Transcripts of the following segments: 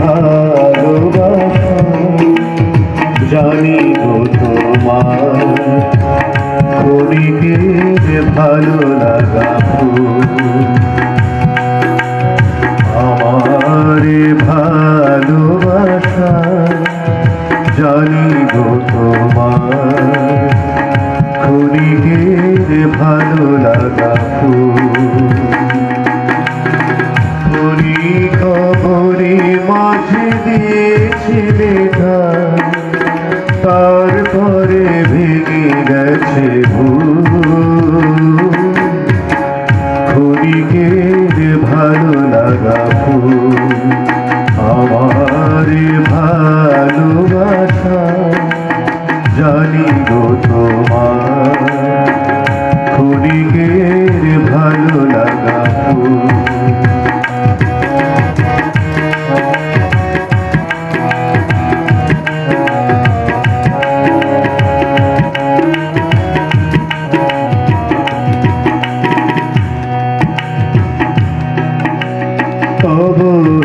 ভালোবাসা। জানি গো তোমার ক্ষণিকের ভালো লাগা তারপরে ভেঙে গেছে ক্ষণিকের ভালো লাগা ফুল।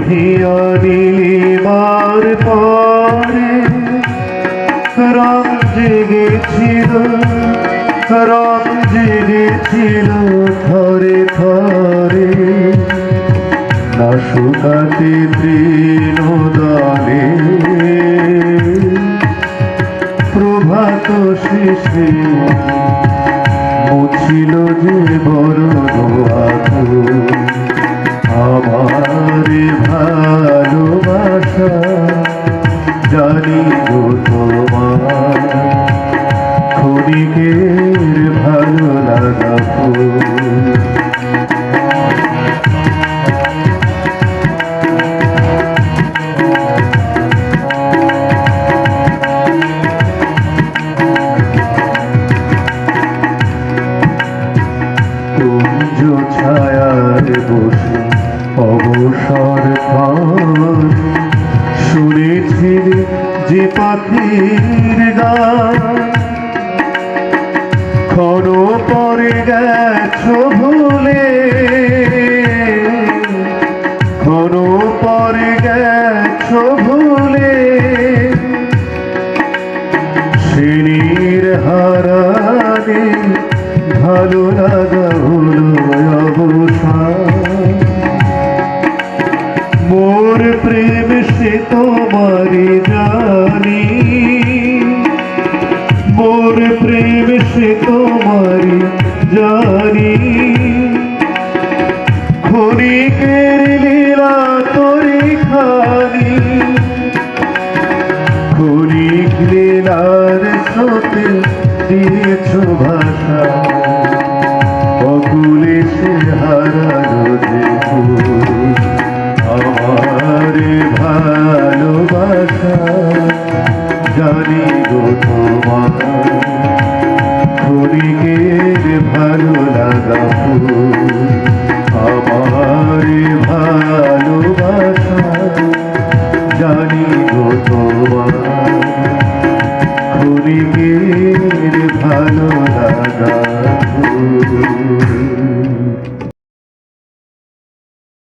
হিয়ারিমার পরে রং জেগেছিল রং জেগেছিল থরে থরে না শুকাতে তৃণদলে প্রভাত শেষে জানি গো তোমার। ক্ষণিকের যে পাখির গান। পরে গেছো ভুলে। ক্ষণ পরে গেছো ভুলে। সিঁড়ির হারানে ভালো লাগা জানি, মোর প্রেম সে তোমারি জানি। ক্ষণিকের লীলা তোরি খানি, ক্ষণিক লীলার স্রোতে দিয়েছ ভাষা। ক্ষণিকের ভালো লাগা ফুল। আমার ভালোবাসা জানি গো তোমার ক্ষণিকের ভালো লাগা ফুল।